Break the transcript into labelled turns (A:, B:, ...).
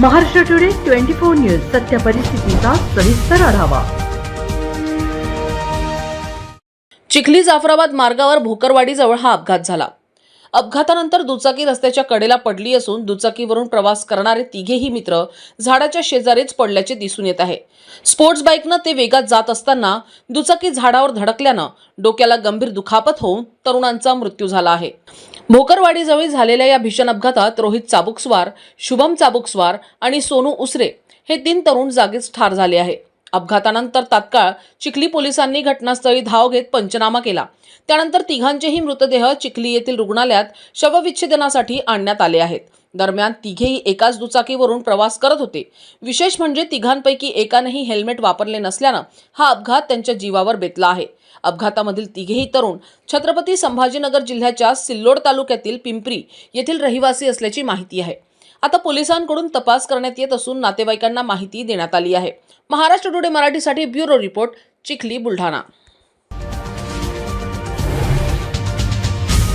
A: Maharashtra Today twenty four news सत्य परिस्थितीचा सविस्तर आढावा.
B: चिखली जाफराबाद मार्गावर भोकरवाडीजवळ हा अपघात झाला. अपघातानंतर दुचाकी रस्त्याच्या कडेला पडली असून दुचाकीवरून प्रवास करणारे तिघेही मित्र झाडाच्या शेजारीच पडल्याचे दिसून येत आहे. स्पोर्ट्स बाईकनं ते वेगात जात असताना दुचाकी झाडावर धडकल्यानं डोक्याला गंभीर दुखापत होऊन तरुणांचा मृत्यू झाला आहे. भोकरवाडीजवळ झालेल्या या भीषण अपघातात रोहित चाबुकस्वार शुभम चाबुकस्वार आणि सोनू उसरे हे तीन तरुण जागीच ठार झाले आहे. अपघातानंतर तात्काळ चिखली पोलिसांनी घटनास्थळी धाव घेत पंचनामा केला. त्यानंतर तिघांचेही मृतदेह चिखली येथील रुग्णालयात शवविच्छेदनासाठी आणण्यात आले आहेत. दरम्यान तिघेही एकाच दुचाकीवरून प्रवास करत होते. विशेष म्हणजे तिघांपैकी एकानेही हेल्मेट वापरले नसल्यानं हा अपघात त्यांच्या जीवावर बेतला आहे. अपघातामधील तिघेही तरुण छत्रपती संभाजीनगर जिल्ह्याच्या सिल्लोड तालुक्यातील पिंपरी येथील रहिवासी असल्याची माहिती आहे. आता पोलिसांकडून तपास करण्यात येत असून नातेवाईकांना माहिती देण्यात आली आहे. महाराष्ट्र टुडे मराठीसाठी ब्युरो रिपोर्ट चिखली बुलढाणा.